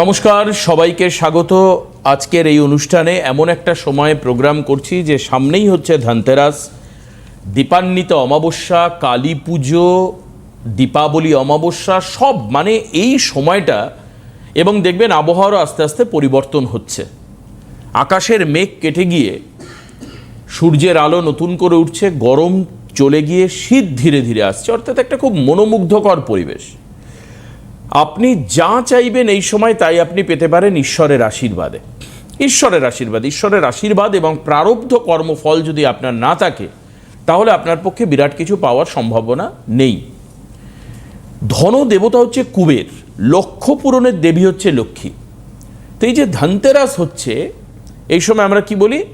নমস্কার, সবাইকে স্বাগত। আজকের এই অনুষ্ঠানে এমন একটা সময়ে প্রোগ্রাম করছি যে সামনেই হচ্ছে ধনতেরাস, দীপান্বিত অমাবস্যা, কালী পুজো, দীপাবলি অমাবস্যা, সব মানে এই সময়টা এবং দেখবেন আবহাওয়ারও আস্তে আস্তে পরিবর্তন হচ্ছে। আকাশের মেঘ কেটে গিয়ে সূর্যের আলো নতুন করে উঠছে, গরম চলে গিয়ে শীত ধীরে ধীরে আসছে, অর্থাৎ একটা খুব মনোমুগ্ধকর পরিবেশ। আপনি যা চাইবেন এই সময় তাই আপনি পেতে পারেন ঈশ্বরের আশীর্বাদে। ঈশ্বরের আশীর্বাদ ঈশ্বরের আশীর্বাদ এবং প্রারব্ধ কর্মফল যদি আপনার না থাকে, তাহলে আপনার পক্ষে বিরাট কিছু পাওয়ার সম্ভাবনা নেই। ধন দেবতা হচ্ছে কুবের, লক্ষ্য পূরণের দেবী হচ্ছে লক্ষ্মী। তো এই যে ধনতেরাস হচ্ছে, এই সময় আমরা কি বলি?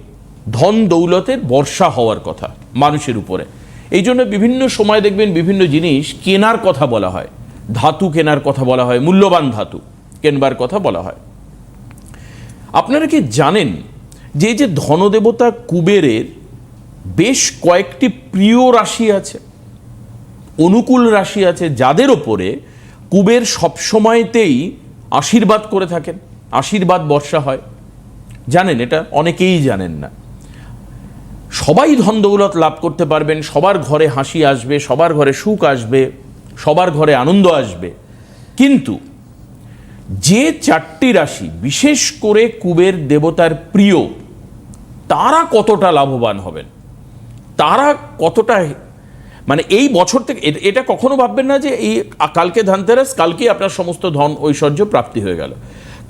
ধন দৌলতের বর্ষা হওয়ার কথা মানুষের উপরে। এই জন্য বিভিন্ন সময় দেখবেন বিভিন্ন জিনিস কেনার কথা বলা হয়। ধাতু কেনার কথা বলা হয়, মূল্যবান ধাতু কেনবার কথা বলা হয়। আপনারা কি জানেন যে যে ধনদেবতা কুবেরের বেশ কয়েকটি প্রিয় রাশি আছে, অনুকূল রাশি আছে, যাদের ওপরে কুবের সবসময়তেই আশীর্বাদ করে থাকেন, আশীর্বাদ বর্ষা হয়। জানেন, এটা অনেকেই জানেন না। সবাই ধন দৌলত লাভ করতে পারবেন, সবার ঘরে হাসি আসবে, সবার ঘরে সুখ আসবে। সবার ঘরে আনন্দ আসবে। কিন্তু যে চারটি রাশি, বিশেষ করে কুবের দেবতার প্রিয়, তারা কতটা লাভবান হবেন? তারা কতটা মানে এই বছর থেকে এটা কখনো ভাববেন না যে এই কালকে ধানতেরাস, কালকেই আপনার সমস্ত ধন ঐশ্বর্য প্রাপ্তি হয়ে গেল।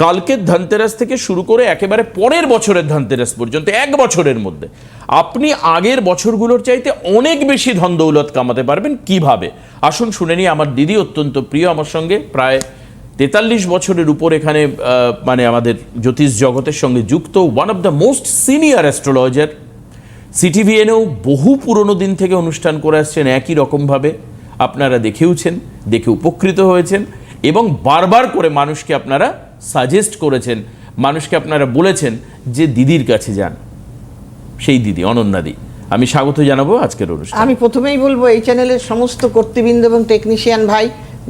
কালকের ধনতেরাস থেকে শুরু করে একেবারে পরের বছরের ধনতেরাস পর্যন্ত, এক বছরের মধ্যে। আপনি আগের বছরগুলোর চাইতে অনেক বেশি ধন দৌলত কামাতে পারবেন। কীভাবে? আসুন শুনে নিই, আমার দিদি অত্যন্ত প্রিয়, আমার সঙ্গে প্রায় তেতাল্লিশ বছরের উপর এখানে মানে আমাদের জ্যোতিষ জগতের সঙ্গে যুক্ত one of the most senior astrologer সিটিভিএনেও বহু পুরনো দিন থেকে অনুষ্ঠান করে আসছেন, একই রকমভাবে। আপনারা দেখেওছেন, দেখে উপকৃত হয়েছেন এবং বারবার করে মানুষকে আপনারা সাজেস্ট করেছেন, মানুষকে আপনারা বলেছেন যে দিদির কাছে যান। সেই দিদি অনন্যাদি আমি স্বাগত জানাব আজকের অনুষ্ঠান। আমি প্রথমেই বলব, এই চ্যানেলের সমস্ত কর্তৃবৃন্দ এবং টেকনিশিয়ান ভাই,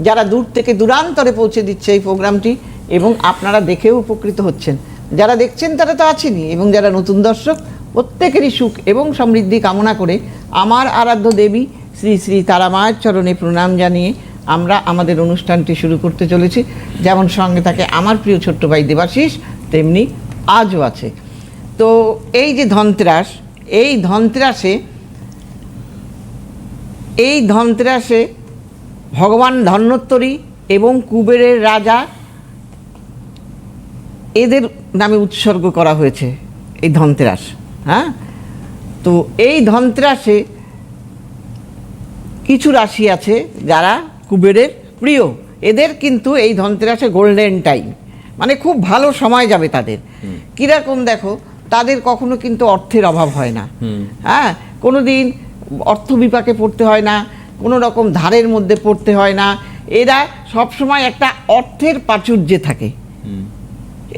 যারা দূর থেকে দূরান্তরে পৌঁছে দিচ্ছে এই প্রোগ্রামটি এবং আপনারা দেখেও উপকৃত হচ্ছেন। যারা দেখছেন তারা তো আছেনই এবং যারা নতুন দর্শক, প্রত্যেকেরই সুখ এবং সমৃদ্ধি কামনা করে আমার আরাধ্য দেবী শ্রী শ্রী তারা মায়ের চরণে প্রণাম জানিয়ে আমরা আমাদের অনুষ্ঠানটি শুরু করতে চলেছি। যেমন সঙ্গে থাকে আমার প্রিয় ছোট্ট ভাই দেবাশিস, তেমনি আজও আছে। তো এই যে ধনতেরাস, এই ধনতেরাসে এই ধনতেরাসে ভগবান ধন্বন্তরী এবং কুবেরের রাজা এদের নামে উৎসর্গ করা হয়েছে এই ধনতেরাস হ্যাঁ? তো এই ধনতেরাসে কিছু রাশি আছে যারা কুবেরের প্রিয়। এদের কিন্তু এই ধনতেরাসে গোল্ডেন টাইম মানে খুব ভালো সময় যাবে তাদের। কীরকম দেখো তাদের কখনো কিন্তু অর্থের অভাব হয় না। হ্যাঁ কোনো দিন অর্থ বিপাকে পড়তে হয় না কোনো রকম ধারের মধ্যে পড়তে হয় না। এরা সবসময় একটা অর্থের প্রাচুর্যে থাকে।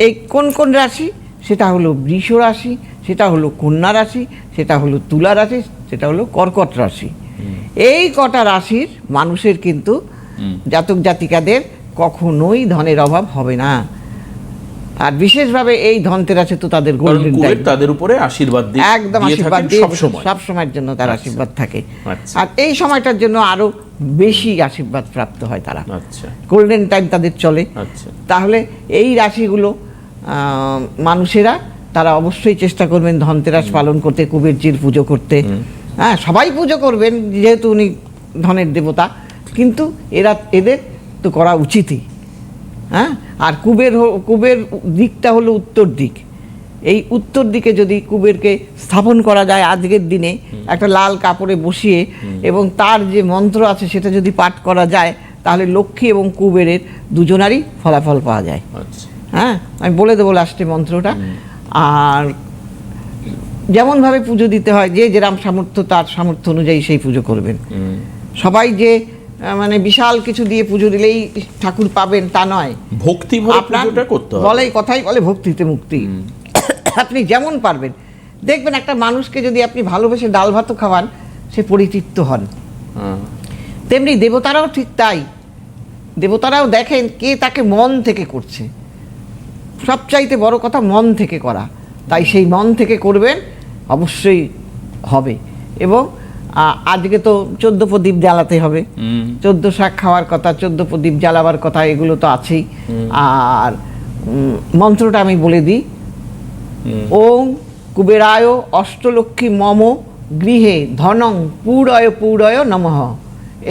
এই কোন কোন রাশি? সেটা হলো বৃষ রাশি সেটা হলো কন্যা রাশি সেটা হলো তুলা রাশি সেটা হলো কর্কট রাশি। এই কটা রাশির মানুষের কিন্তু জাতক জাতিকাদের কখনোই ধনের অভাব হবে না। আর বিশেষভাবে এই ধনতেরাসে তো তাদের গোল্ডেন কুবের তাদের উপরে আশীর্বাদ দিয়ে একদম আশীর্বাদ দিয়ে সব সময়ের জন্য তার আচ্ছা। আশীর্বাদ থাকে। আচ্ছা। আর এই সময়টার জন্য আরও বেশি আশীর্বাদ প্রাপ্ত হয় তারা। আচ্ছা। গোল্ডেন টাইম তাদের চলে। আচ্ছা। তাহলে এই রাশিগুলো আহ, মানুষেরা তারা অবশ্যই চেষ্টা করবেন ধনতেরাস পালন করতে কুবেরজির পুজো করতে। হ্যাঁ সবাই পুজো করবেন যেহেতু উনি ধনের দেবতা। কিন্তু এরা এদের তো করা উচিতই। হ্যাঁ আর কুবের কুবের দিকটা হলো উত্তর দিক। এই উত্তর দিকে যদি কুবেরকে স্থাপন করা যায় আজকের দিনে একটা লাল কাপড়ে বসিয়ে এবং তার যে মন্ত্র আছে সেটা যদি পাঠ করা যায় তাহলে লক্ষ্মী এবং কুবেরের দুজনারই ফলাফল পাওয়া যায়। আচ্ছা। হ্যাঁ আমি বলে দেবো লাস্টে মন্ত্রটা। আর যেমনভাবে পুজো দিতে হয় যে যেরাম সামর্থ্য তার সামর্থ্য অনুযায়ী সেই পুজো করবেন। সবাই যে মানে বিশাল কিছু দিয়ে পুজো দিলেই ঠাকুর পাবেন তা নয়। ভক্তি পুজোটা করতে হবে। বলে কথাই বলে ভক্তিতে মুক্তি। আপনি যেমন পারবেন। দেখবেন একটা মানুষকে যদি আপনি ভালোবেসে ডাল ভাতও খাওয়ান সে পরিতৃপ্ত হন। হ্যাঁ। তেমনি দেবতারাও ঠিক তাই। দেবতারাও দেখেন কে তাকে মন থেকে করছে। সবচাইতে বড় কথা মন থেকে করা। তাই সেই মন থেকে করবেন অবশ্যই হবে। এবং আজকে তো চোদ্দ প্রদীপ জ্বালাতে হবে। চোদ্দ শাক খাওয়ার কথা চোদ্দ প্রদীপ জ্বালাবার কথা এগুলো তো আছেই। আর মন্ত্রটা আমি বলে দিই। ওং কুবেরায় অষ্টলক্ষ্মী মম গৃহে ধনং পুরয় পুরয় নমঃ।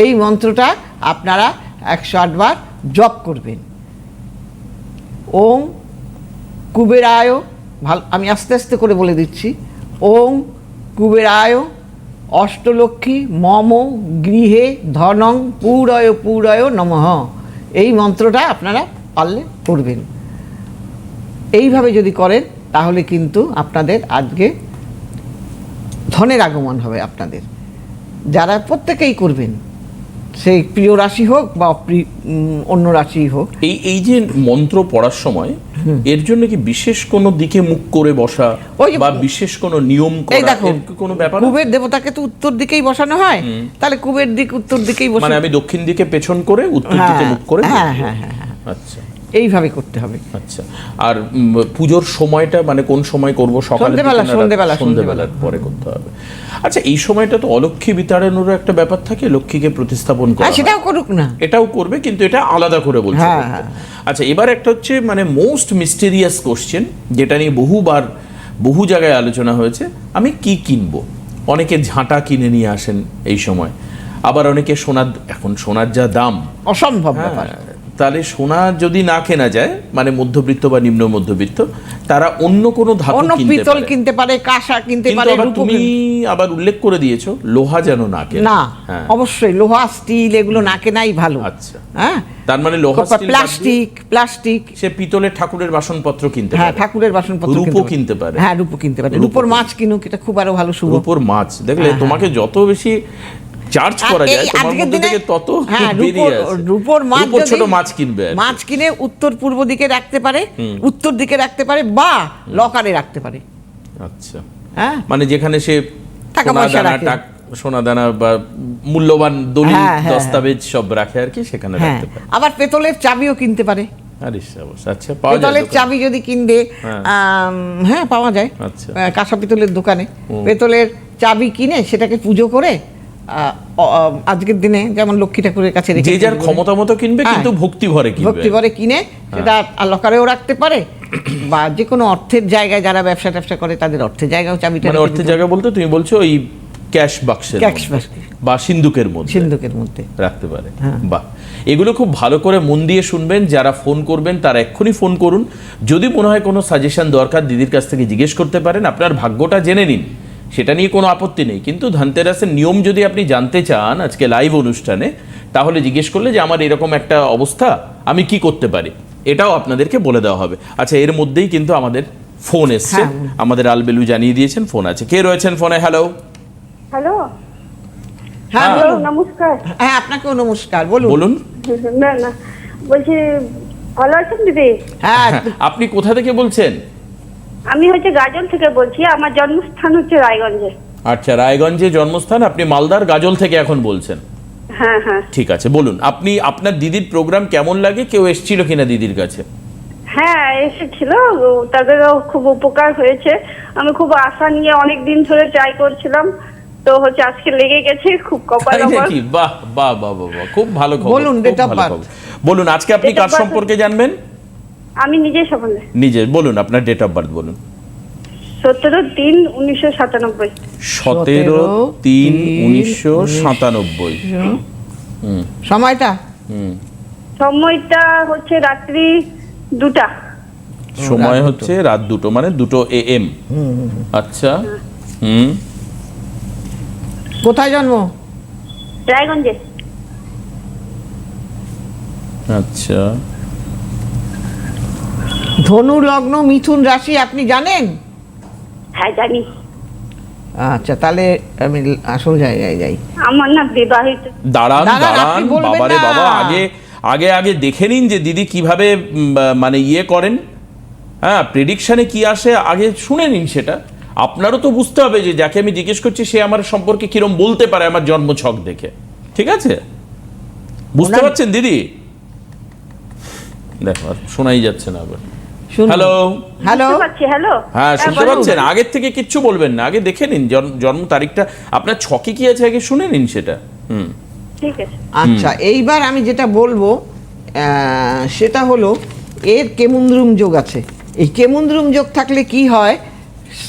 এই মন্ত্রটা আপনারা একশো আটবার জপ করবেন। ওং কুবেরায় ভালো আমি আস্তে আস্তে করে বলে দিচ্ছি। ওং কুবেরায় অষ্টলক্ষ্মী মম গৃহে ধনং পুরয় পুরয় নমঃ। এই মন্ত্রটা আপনারা পারলে করবেন। এইভাবে যদি করেন, তাহলে কিন্তু আপনাদের আজকে ধনের আগমন হবে আপনাদের। যারা প্রত্যেকেই করবেন সেই প্রিয় রাশি হোক বা অন্য রাশি হোক। এই এই যে মন্ত্র পড়ার সময় এর জন্য কি বিশেষ কোনো দিকে মুখ করে বসা বা বিশেষ কোনো নিয়ম এই দেখো কোনো ব্যাপার? কুবের দেবতাকে তো উত্তর দিকেই বসানো হয়। তাহলে কুবের দিক উত্তর দিকেই বসে মানে আমি দক্ষিণ দিকে পেছন করে উত্তর দিকে হ্যাঁ, মুখ করে হ্যাঁ, হ্যাঁ, হ্যাঁ, হ্যাঁ। আচ্ছা। এইভাবে করতে হবে। আচ্ছা। আর পুজোর সময়টা মানে কোন সময় করব সকালে সন্ধেবেলা, সন্ধেবেলা, সন্ধ্যেবেলার পরে করতে হবে। আচ্ছা এই সময়টা তো অলক্ষ্মী বিতাড়ানোর একটা ব্যাপার থাকে লক্ষ্মীকে প্রতিস্থাপন করা হ্যাঁ। সেটাও করুক না। এটাও করবে কিন্তু এটা আলাদা করে বলছে হ্যাঁ, হ্যাঁ। আচ্ছা এবার একটা হচ্ছে মানে মোস্ট মিস্টেরিয়াস কোশ্চেন যেটা নিয়ে বহুবার বহু জায়গায় আলোচনা হয়েছে আমি কি কিনবো? অনেকে ঝাঁটা কিনে নিয়ে আসেন এই সময়। আবার অনেকে সোনার এখন সোনার যা দাম অসম্ভব ব্যাপার। তাহলে সোনা যদি না কেনা যায় মানে মধ্যবিত্ত বা নিম্ন মধ্যবিত্ত তারা অন্য কোনো ধাতু পিতল কিনতে পারে কাঁসা কিনতে পারে তুমি আবার উল্লেখ করে দিয়েছ লোহা যেন না কেনে। না হ্যাঁ। অবশ্যই লোহা স্টিল এগুলো না কেনাই ভালো। আচ্ছা। হ্যাঁ? তার মানে লোহা প্লাস্টিক প্লাস্টিক। সে পিতলের ঠাকুরের বাসনপত্র কিনতে হ্যাঁ ঠাকুরের বাসনপত্র রূপো কিনতে পারে। হ্যাঁ রূপো কিনতে পারে। রূপো রূপোর মাছ কিনুক এটা খুব আরও ভালো শুভ। রূপোর মাছ। দেখলে হ্যাঁ, তোমাকে যত বেশি চার্জ করা যায় তোমার মধ্যে থেকে তত হ্যাঁ, বেরিয়ে রূপোর- আসে। রূপোর মাছ ছোট মাছ কিনবে মাছ কিনে উত্তর পূর্ব দিকে রাখতে পারে উত্তর দিকে রাখতে পারে বা লকারে রাখতে পারে। আচ্ছা। হ্যাঁ? মানে যেখানে সে টাকা পয়সা রাখে। টাক সোনা দানা বা মূল্যবান দলিল হ্যাঁ, হ্যাঁ, দস্তাবেজ সব রাখে আর কি সেখানে রাখতে পারে। আবার পেতলের চাবিও কিনতে পারে। আচ্ছা পাওয়া যায় পেতলের চাবি যদি কিনবে হ্যাঁ। পাওয়া যায়। আচ্ছা। কাঁসা পিতলের দোকানে। পেতলের চাবি কিনে সেটাকে পুজো করে আজকের দিনে যেমন লক্ষ্মী ঠাকুরের কাছে যে যার ক্ষমতা মতো কিনবে হ্যাঁ। কিন্তু ভক্তি ভরে কিনবে। ভক্তি করে কিনে সেটা লকারেও রাখতে পারে বা যে কোনো অর্থের জায়গায় যারা ব্যবসা ট্যাবসা করে তাদের অর্থের জায়গাও চাবিটা মানে অর্থের জায়গা বলতে তুমি বলছো ওই ক্যাশ বাক্সের মধ্যে বা সিন্ধুকের মধ্যে সিন্ধুকের মধ্যে। রাখতে পারে। হ্যাঁ। বাহ। এগুলো খুব ভালো করে মন দিয়ে শুনবেন যারা ফোন করবেন তারা এক্ষুনি ফোন করুন। যদি মনে হয় কোনো সাজেশন দরকার দিদির কাছ থেকে জিজ্ঞেস করতে পারেন আপনার ভাগ্যটা জেনে নিন। সেটা নিয়ে কোনো আপত্তি নেই। কিন্তু ধনতেরাসের নিয়ম যদি আপনি জানতে চান আজকে লাইভ অনুষ্ঠানে তাহলে জিজ্ঞেস করলে যে আমার এরকম একটা অবস্থা আমি কি করতে পারি? এটাও আপনাদেরকে বলে দেওয়া হবে। আচ্ছা এর মধ্যেই কিন্তু আমাদের ফোন এসছে। হ্যাঁ। আমাদের আলবেলু জানিয়ে দিয়েছেন ফোন আছে। কে রয়েছেন ফোনে? হ্যালো। হ্যালো। হ্যাঁ হ্যাঁ। নমস্কার। হ্যাঁ আপনাকেও নমস্কার বলুন। বলুন। না না। বলছি ভালো আছেন দিদি? হ্যাঁ আপনি কোথা থেকে বলছেন? আমি হচ্ছে গাজল থেকে বলছি আমার জন্মস্থান হচ্ছে রায়গঞ্জে। আচ্ছা রায়গঞ্জে জন্মস্থান? আপনি মালদার গাজল থেকে এখন বলছেন। হ্যাঁ হ্যাঁ। ঠিক আছে বলুন আপনি আপনার দিদির প্রোগ্রাম কেমন লাগে? কেউ এসেছিল কিনা দিদির কাছে? হ্যাঁ এসেছিল তাদেরও খুব উপকার হয়েছে। আমি খুব আশা নিয়ে অনেক দিন ধরে ট্রাই করছিলাম তো হচ্ছে আজকে লেগে গেছে খুব কপাল আমার নাকি? বাহ বাহ বাহ বাহ খুব ভালো খবর বলুন, birth। খবর। বলুন আজকে আপনি কার সম্পর্কে জানবেন? আমি নিজে সম্বন্ধে নিজে বলুন আপনার ডেট অফ বার্থ বলুন। সতেরো তিন উনিশশো সাতানব্বই। সতেরো তিন উনিশশো সাতানব্বই। হুম। সময়টা? হুম। সময়টা হচ্ছে রাত্রি দুটা। সময় হচ্ছে রাত দুটো মানে দুটো এ এম আচ্ছা। হুম। কোথায় জন্ম? রায়গঞ্জে। আচ্ছা। ধনু লগ্ন মিথুন রাশি আপনি জানেন? হ্যাঁ জানি। আচ্ছা তাহলে আমি আসল জায়গায় যাই। আমার না বিবাহিত। দাঁড়ান দাঁড়ান, বাবারে বাবা আগে আগে আগে দেখে নিন যে দিদি কীভাবে মানে ইয়ে করেন। হ্যাঁ প্রেডিকশনে কি আসে আগে শুনে নিন সেটা। আপনারও তো বুঝতে হবে যে যাকে আমি জিজ্ঞেস করছি সে আমার সম্পর্কে কিরম বলতে পারে আমার জন্ম ছক দেখে। ঠিক আছে? বুঝতে পারছেন দিদি? দেখো শোনাই যাচ্ছে না আবার। হ্যালো হ্যালো হ্যালো হ্যাঁ শুনতে। পাচ্ছেন? আগের থেকে কিচ্ছু বলবেন না আগে দেখে নিন জন্ম- তারিখটা। আপনার ছকে কি আছে আগে শুনে নিন সেটা। হুম। ঠিক আছে। আচ্ছা এইবার আমি যেটা বলব সেটা হলো এর কেমুন্দ্রুম যোগ আছে। এই কেমুন্দ্রুম যোগ থাকলে কি হয়?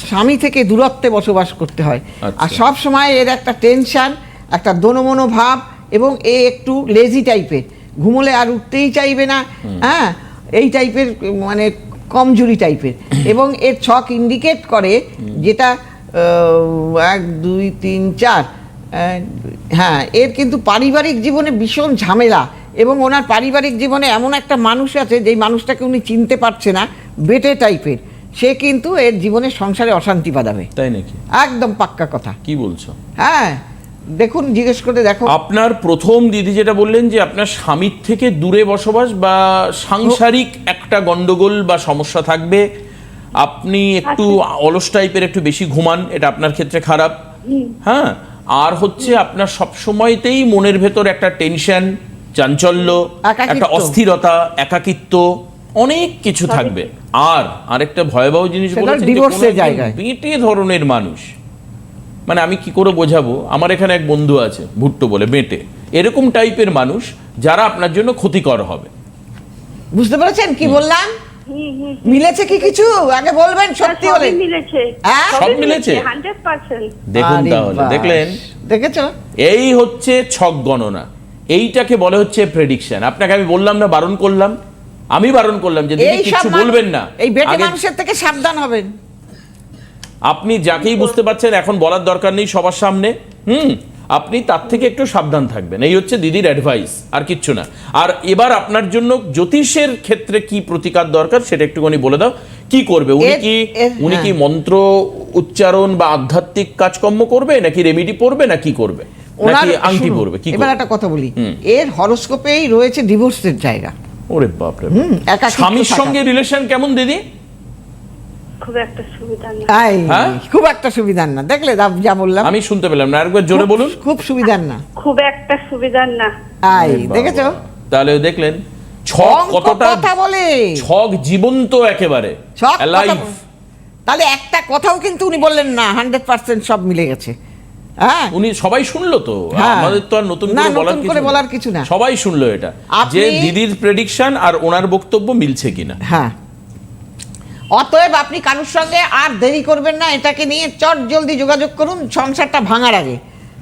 স্বামী থেকে দূরত্বে বসবাস করতে হয়। আচ্ছা। আর সব সময় এর একটা টেনশন একটা দোনমনো ভাব এবং এ একটু লেজি টাইপের ঘুমোলে আর উঠতেই চাইবে না। হ্যাঁ এই টাইপের মানে কমজোরি টাইপের। এবং এর ছক ইন্ডিকেট করে যেটা এক দুই তিন চার হ্যাঁ এর কিন্তু পারিবারিক জীবনে ভীষণ ঝামেলা এবং ওনার পারিবারিক জীবনে এমন একটা মানুষ আছে যেই মানুষটাকে উনি চিনতে পারছে না বেটে টাইপের। সে কিন্তু এর জীবনে সংসারে অশান্তি বাঁধাবে। তাই নাকি? একদম পাক্কা কথা। কি বলছো? হ্যাঁ দেখুন জিজ্ঞেস করে দেখো। আপনার প্রথম দিদি যেটা বললেন যে আপনার স্বামীর থেকে দূরে বসবাস বা সাংসারিক একটা গন্ডগোল বা সমস্যা থাকবে আপনি একটু অলস টাইপের একটু বেশি ঘুমান এটা আপনার ক্ষেত্রে খারাপ। হ্যাঁ? আর হচ্ছে আপনার সব সময়তেই মনের ভেতর একটা টেনশন চাঞ্চল্য একটা অস্থিরতা একাকিত্ব অনেক কিছু থাকবে। আর আরেকটা ভয়াবহ জিনিস। বেটে ধরনের মানুষ। মানে আমি কি করে বোঝাবো? আমার এখানে এক বন্ধু আছে ভুট্টো বলে বেটে এরকম টাইপের মানুষ যারা আপনার জন্য ক্ষতিকর হবে। বুঝতে পেরেছেন কি বললাম। মিলেছে কি কিছু? আগে বলবেন সত্যি হলে। মিলেছে। হ্যাঁ? সব মিলেছে? দেখুন তাহলে দেখলেন? দেখেছ? এই হচ্ছে ছক গণনা। এইটাকে বলে হচ্ছে প্রেডিকশন আপনাকে আমি বললাম না বারণ করলাম। আমি বারণ করলাম যে দিদি কিছু বলবেন না। এই বেটে মানুষের থেকে সাবধান হবেন। আপনি যাকেই বুঝতে পারছেন এখন বলার দরকার নেই সবার সামনে। হুম আপনি তার থেকে একটু সাবধান থাকবেন। এই হচ্ছে দিদির অ্যাডভাইস আর কিচ্ছু না। আর এবার আপনার জন্য জ্যোতিষের ক্ষেত্রে কি প্রতিকার দরকার সেটা একটুখানি বলে দাও। কি করবে? উনি কি উনি কি হ্যাঁ। মন্ত্র উচ্চারণ বা আধ্যাত্মিক কাজকর্ম করবে নাকি রেমিডি পড়বে না কি করবে? নাকি আংটি পড়বে কি এবার একটা কথা বলি। এর হরস্কোপেই রয়েছে ডিভোর্সের জায়গা। ওরে বাপরে হুম, একাকিত্ব স্বামীর সঙ্গে রিলেশন কেমন দিদি? খুব একটা সুবিধা না আই, হ্যাঁ? খুব একটা সুবিধার না। দেখলে যা- যা বললাম। আমি শুনতে পেলাম না। আরেকবার জোরে খুব- বলুন। খুব সুবিধার না। খুব একটা সুবিধার না। আই দেখেছ? তাহলে দেখলেন ছক অঙ্ক কতটা কথা বলে। ছক জীবন্ত একেবারে। সব কথা Alive। বলে। তাহলে একটা কথাও কিন্তু উনি বললেন না হান্ড্রেড পার্সেন্ট সব মিলে গেছে। হ্যাঁ? উনি সবাই শুনলো তো? হ্যাঁ। আমাদের তো আর নতুন না, করে বলার কিছু করে নেই। বলার কিছু না। সবাই শুনলো এটা। আপনি- যে দিদির প্রেডিকশন আর ওনার বক্তব্য মিলছে কিনা। হ্যাঁ। অতএব আপনি কারুর সঙ্গে আর দেরি করবেন না এটাকে নিয়ে চট জলদি যোগাযোগ করুন সংসারটা ভাঙার আগে।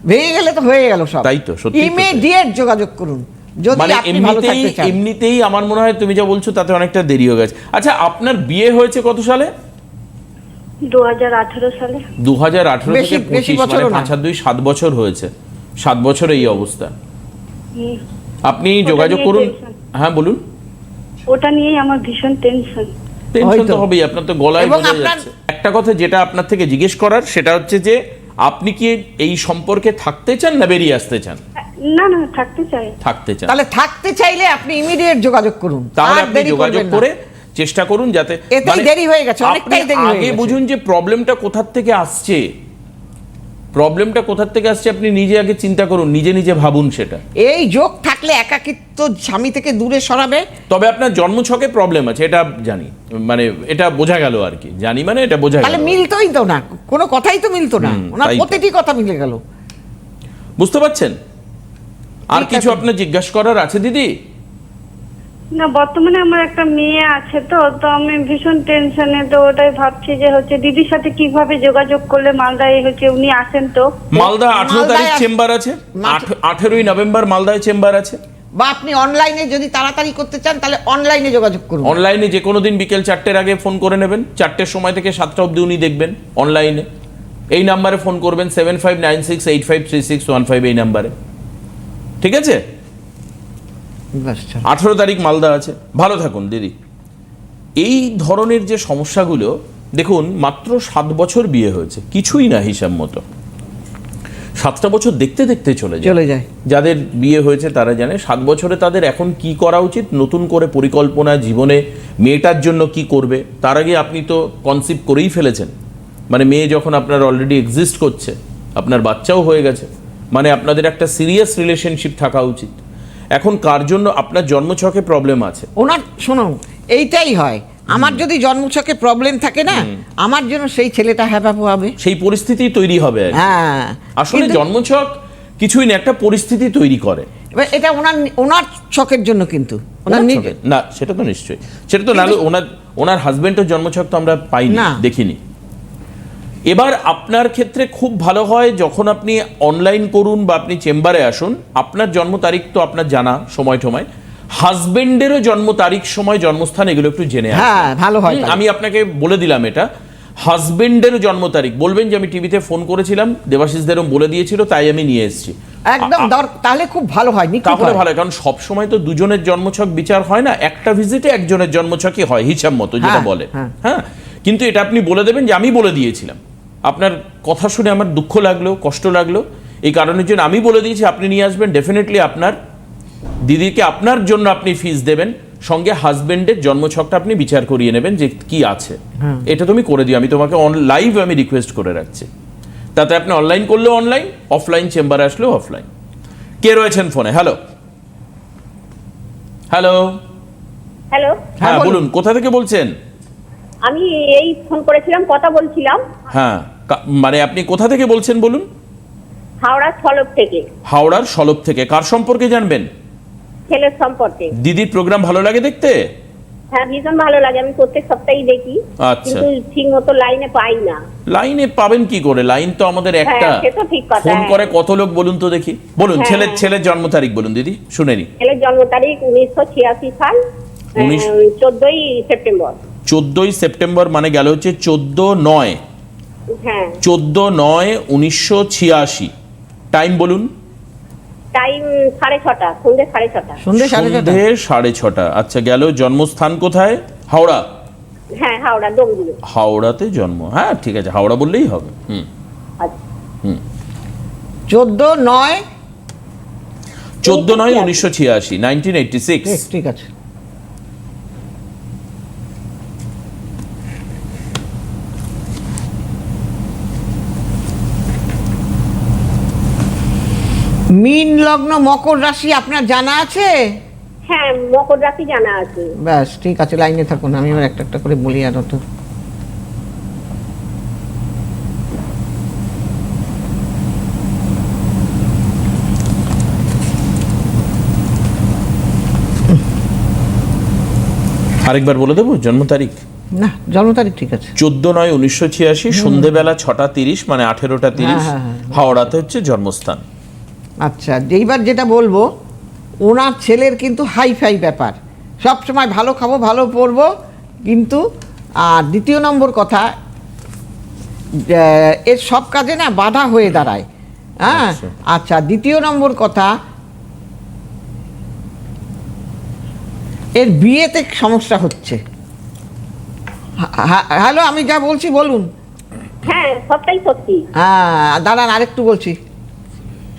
ভেঙে গেলে তো হয়ে গেল সব। তাই তো। ইমিডিয়েট যোগাযোগ করুন মানে আপনি এমনিতেই এমনিতেই আমার মনে হয় তুমি যা বলছো তাতে অনেকটা দেরি হয়ে গেছে। আচ্ছা আপনার বিয়ে হয়েছে কত সালে? দু হাজার আঠেরো সালে। দু হাজার আঠারো বেশি- থেকে পঁচিশ মানে। পাঁচ দুই সাত বছর হয়েছে। সাত বছর এই অবস্থা। আপনি যোগাযোগ করুন। হ্যাঁ বলুন। ওটা নিয়েই আমার ভীষণ টেনশন টেনশন তো হবেই আপনার তো গলায় বোঝা যাচ্ছে। একটা কথা যেটা আপনার থেকে জিজ্ঞেস করার সেটা হচ্ছে যে আপনি কি এই সম্পর্কে থাকতে চান না বেরিয়ে আসতে চান? না না থাকতে চাই। থাকতে চান। তাহলে থাকতে চাইলে আপনি ইমিডিয়েট যোগাযোগ করুন। তাহলে আর আপনি যোগাযোগ করে চেষ্টা করুন যাতে মানে দেরি হয়ে গেছে, অনেকটাই দেরি হয়ে আগে গেছে। বুঝুন যে প্রবলেমটা কোথার থেকে আসছে। প্রবলেমটা কোথার থেকে আসছে আপনি নিজে আগে চিন্তা করুন নিজে নিজে ভাবুন সেটা। এই যোগ থাকলে একাকিত্ব স্বামী থেকে দূরে সরাবে। তবে আপনার জন্মছকে প্রবলেম আছে এটা জানি। মানে এটা বোঝা গেল আর কি। জানি মানে এটা বোঝা গেল। তাহলে মিলতোই তো না কোনো কথাই তো মিলতো না। ওনার প্রতিটি কথা মিলে গেল। বুঝতে পারছেন? আর কিছু। আপনার জিজ্ঞাসা করার আছে দিদি? না বর্তমানে আমার একটা মেয়ে আছে তো তো আমি ভীষণ টেনশনে তো ওটাই ভাবছি যে হচ্ছে দিদির সাথে কীভাবে যোগাযোগ করলে মালদায় হচ্ছে উনি আসেন তো? মালদা আঠেরো তারিখ চেম্বার আছে আঠেরোই নভেম্বর মালদায় চেম্বার আছে। বা আপনি অনলাইনে যদি তাড়াতাড়ি করতে চান তাহলে অনলাইনে যোগাযোগ করুন। অনলাইনে যে কোনো দিন বিকেল চারটের আগে ফোন করে নেবেন চারটের সময় থেকে সাতটা অবধি উনি দেখবেন অনলাইনে এই নাম্বারে ফোন করবেন seven five nine six eight five three six one five এই নাম্বারে ঠিক আছে। আঠেরো তারিখ মালদা আছে। ভালো থাকুন দিদি। এই ধরনের যে সমস্যাগুলো দেখুন মাত্র সাত বছর বিয়ে হয়েছে। কিছুই না হিসাব মতো। সাতটা বছর দেখতে দেখতে চলে যায়। চলে যায়। যাদের বিয়ে হয়েছে তারা জানে সাত বছরে তাদের এখন কি করা উচিত নতুন করে পরিকল্পনা জীবনে মেয়েটার জন্য কি করবে তার আগে আপনি তো কনসিভ করেই ফেলেছেন। মানে মেয়ে যখন আপনার অলরেডি এক্সিস্ট করছে আপনার বাচ্চাও হয়ে গেছে মানে আপনাদের একটা সিরিয়াস রিলেশনশিপ থাকা উচিত। এখন কার জন্য আপনার জন্মছকে প্রবলেম আছে? ওনার শোনো এইটাই হয়। আমার যদি জন্মছকে প্রবলেম থাকে না আমার জন্য সেই ছেলেটা হ্যাপাপো হবে। সেই পরিস্থিতি তৈরি হবে হ্যাঁ আসলে জন্মছক কিছুই না একটা পরিস্থিতি তৈরি করে। এটা ওনার ওনার ছকের জন্য কিন্তু ওনার না সেটা তো নিশ্চয়ই। সেটা তো নাহলে ওনার ওনার হাজবেন্ডের জন্মছক তো আমরা পাইনি না। দেখিনি। এবার আপনার ক্ষেত্রে খুব ভালো হয় যখন আপনি অনলাইন করুন বা আপনি চেম্বারে আসুন। আপনার জন্ম তারিখ তো আপনার জানা সময় টময় হাজবেন্ডেরও জন্ম তারিখ সময় জন্মস্থান এগুলো একটু জেনে হ্যাঁ ভালো হয় আমি আপনাকে বলে দিলাম এটা। হাজবেন্ডেরও জন্ম তারিখ। বলবেন যে আমি টিভিতে ফোন করেছিলাম দেবাশিসদেরও বলে দিয়েছিল তাই আমি নিয়ে এসেছি। একদম তাহলে খুব ভালো হয় তাহলে ভালো কারণ সব সময় তো দুজনের জন্মছক বিচার হয় না একটা ভিজিটে একজনের জন্মছকই হয় হিসাব মতো যেটা হ্যাঁ, বলে। হ্যাঁ। হ্যাঁ কিন্তু এটা আপনি বলে দেবেন যে আমি বলে দিয়েছিলাম। আপনার কথা শুনে আমার দুঃখ লাগল কষ্ট লাগল। এই কারণের জন্য আমি বলে দিয়েছি আপনি নিয়ে আসবেন। ডেফিনেটলি আপনার দিদিকে আপনার জন্য আপনি ফিস দেবেন। সঙ্গে হাজবেন্ডের জন্মছকটা আপনি বিচার করিয়ে নেবেন যে কি আছে। হ্যাঁ। এটা তুমি করে দিও। আমি তোমাকে অন লাইভ আমি রিকোয়েস্ট করে রাখছি। তাতে আপনি অনলাইন করলেও অনলাইন অফলাইন চেম্বারে আসলেও অফলাইন কে রয়েছেন ফোনে হ্যালো হ্যালো হ্যালো হ্যাঁ বলুন। বলুন কোথা থেকে বলছেন? আমি এই ফোন করেছিলাম কথা বলছিলাম। হ্যাঁ। মানে আপনি কোথা থেকে বলছেন বলুন? হাওড়া ছলক থেকে। হাওড়ার সলব থেকে। কার সম্পর্কে জানবেন? ছেলের সম্পর্কে। দিদির প্রোগ্রাম ভালো লাগে দেখতে? হ্যাঁ ভীষণ ভালো লাগে। আমি প্রত্যেক সপ্তাহেই দেখি। আচ্ছা। কিন্তু ঠিক মতো লাইনে পাই না। লাইনে পাবেন কি করে? লাইন তো আমাদের একটা। হ্যাঁ, সে তো ঠিক কথা, ফোন। করে কত লোক বলুন তো দেখি। বলুন হ্যাঁ, ছেলের। ছেলের জন্ম তারিখ বলুন দিদি শুনেনি ছেলের জন্ম তারিখ উনিশশো ছিয়াশি সাল চোদ্দই সেপ্টেম্বর। চোদ্দই সেপ্টেম্বর মানে গেল হচ্ছে চোদ্দ নয়। চোদ্দ নয় উনিশশো ছিয়াশি। টাইম বলুন। টাইম সাড়ে ছটা সন্ধ্যে সাড়ে ছটা। সন্ধ্যে সাড়ে ছটা। সন্ধে সাড়ে ছটা। আচ্ছা গেল জন্মস্থান কোথায়? হাওড়া। হ্যাঁ হাওড়া ডোমগুলো। হাওড়াতে জন্ম। হ্যাঁ ঠিক আছে হাওড়া বললেই হবে। হুম। আচ্ছা। চোদ্দ নয় চোদ্দ নয় উনিশশো ছিয়াশি নাইনটিন এইটটি সিক্স ঠিক আছে। মীন লগ্ন মকর রাশি আপনার জানা আছে? হ্যাঁ মকর রাশি জানা আছে। ব্যাস ঠিক আছে লাইনে থাকুন আমি এবার একটা একটা করে বলি আর তো। আরেকবার বলে দেবো জন্ম তারিখ? না জন্ম তারিখ ঠিক আছে। চোদ্দ নয় উনিশশো ছিয়াশি সন্ধেবেলা ছটা তিরিশ মানে আঠেরোটা তিরিশ হ্যাঁ, হ্যাঁ, হাওড়াতে হচ্ছে জন্মস্থান। আচ্ছা এইবার যেটা বলব ওনার ছেলের কিন্তু হাই ফাই ব্যাপার। সব সময় ভালো খাব ভালো পরবো কিন্তু আর দ্বিতীয় নম্বর কথা এর সব কাজে না বাধা হয়ে দাঁড়ায়। হ্যাঁ? আচ্ছা। আচ্ছা দ্বিতীয় নম্বর কথা এর বিয়েতে সমস্যা হচ্ছে। হা- হা- হ্যালো আমি যা বলছি বলুন। হ্যাঁ সবটাই সত্যি। হ্যাঁ দাঁড়ান আরেকটু বলছি।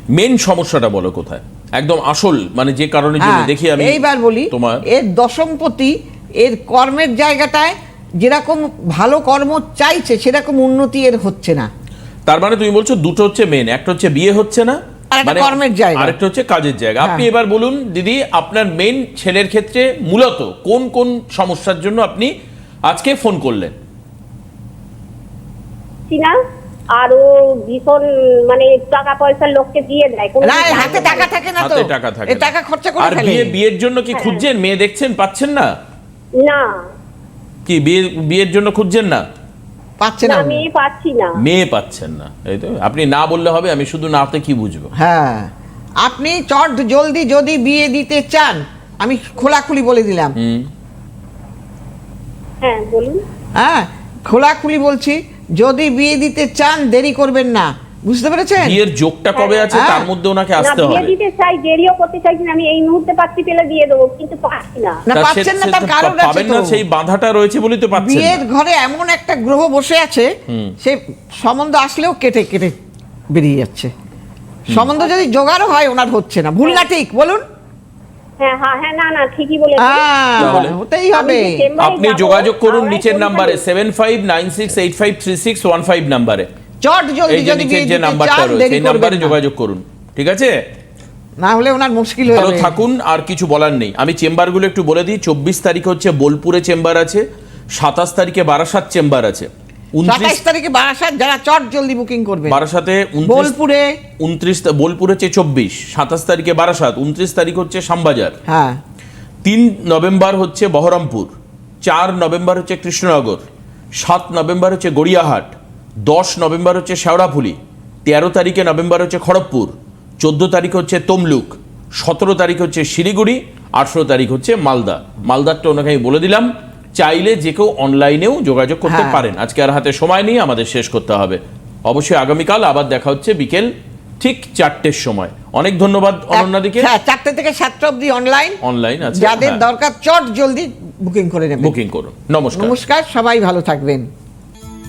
মেন সমস্যাটা বলো কোথায়? একদম আসল মানে যে জন্য হ্যাঁ, দেখি আমি এইবার বলি তোমার এর দশমপতি এর কর্মের জায়গাটায় যেরকম ভালো কর্ম চাইছে সেরকম উন্নতি এর হচ্ছে না। তার মানে তুমি বলছো দুটো হচ্ছে মেন একটা হচ্ছে বিয়ে হচ্ছে না আর কর্মের জায়গা। আরেকটা হচ্ছে কাজের জায়গা। আপনি হ্যাঁ। এবার বলুন দিদি আপনার মেন ছেলের ক্ষেত্রে মূলত কোন কোন সমস্যার জন্য আপনি আজকে ফোন করলেন? আর ও ভীষণ মানে টাকা পয়সার লোককে দিয়ে দেয়। কোনো না হাতে টাকা থাকে না তো। হাতে টাকা থাকে এ না। টাকা খরচা করে আর ফেলে। বিয়ে বিয়ের জন্য কি খুঁজছেন? মেয়ে দেখছেন? পাচ্ছেন না? না। কি বিয়ে বিয়ের জন্য খুঁজছেন না? পাচ্ছে না না আমি পাচ্ছি না। মেয়ে পাচ্ছেন না। এই তো আপনি না বললে হবে আমি শুধু নাতে কি বুঝব? হ্যাঁ। আপনি চট জলদি যদি বিয়ে দিতে চান আমি খোলাখুলি বলে দিলাম। হুম। হ্যাঁ বলুন। হ্যাঁ খোলাখুলি বলছি যদি বিয়ে দিতে চান দেরি করবেন না। বুঝতে পেরেছেন? বিয়ের যোগটা কবে আছে হ্যাঁ। তার মধ্যে ওনাকে না আসতে বিয়ে দিতে চাই দেরিও করতে চাইছি না আমি এই মুহূর্তে পাচ্ছি পেলে দিয়ে দেবো কিন্তু পাচ্ছি না। না পাচ্ছেন না তার কারণ আছে পাবেন তো। না সেই বাধাটা রয়েছে বলেই তো পাচ্ছেন বিয়ের ঘরে এমন একটা গ্রহ বসে আছে সে সম্বন্ধ আসলেও কেটে কেটে বেরিয়ে যাচ্ছে। সম্বন্ধ যদি জোগাড়ও হয় ওনার হচ্ছে না। ভুল না ঠিক বলুন। হ্যাঁ হ্যাঁ হ্যাঁ না না ঠিকই? হতেই হবে। আপনি যোগাযোগ করুন নিচের নাম্বারে seven five nine six eight five three six one five নাম্বারে। চট জলদি এই যে যদি যে নাম্বারটা রয়েছে দেরি নাম্বারে যোগাযোগ করুন ঠিক আছে? না হলে ওনার মুশকিল হয়ে যাবে। থাকুন আর কিছু বলার নেই। আমি চেম্বারগুলো একটু বলে দিই চব্বিশ তারিখ হচ্ছে বোলপুরে চেম্বার আছে সাতাশ তারিখে বারাসাত চেম্বার আছে। সাতাইশ তারিখে বারাসাত যারা চট জলদি বুকিং করবে। বারাসাতে বোলপুরে উনত্রিশ বোলপুর হচ্ছে চব্বিশ সাতাশ তারিখে বারাসাত উনত্রিশ তারিখ হচ্ছে শ্যামবাজার। হ্যাঁ। তিন নভেম্বর হচ্ছে বহরমপুর চার নভেম্বর হচ্ছে কৃষ্ণনগর সাত নভেম্বর হচ্ছে গড়িয়াহাট দশ নভেম্বর হচ্ছে শেওড়াফুলি তেরো তারিখে নভেম্বর হচ্ছে খড়গপুর চোদ্দ তারিখ হচ্ছে তমলুক সতেরো তারিখ হচ্ছে শিলিগুড়ি আঠেরো তারিখ হচ্ছে মালদা। মালদারটা ওনাকে আমি বলে দিলাম। চাইলে যে কেউ অনলাইনেও যোগাযোগ করতে হ্যাঁ। পারেন। আজকে আর হাতে সময় নেই আমাদের শেষ করতে হবে। অবশ্যই আগামীকাল আবার দেখা হচ্ছে বিকেল ঠিক চারটের সময়। অনেক ধন্যবাদ অনন্যাদিকে। হ্যাঁ চারটে থেকে সাতটা অবধি অনলাইন অনলাইন আছে যাদের হ্যাঁ। দরকার চট জলদি বুকিং করে নেবেন। বুকিং করুন। নমস্কার। নমস্কার সবাই ভালো থাকবেন।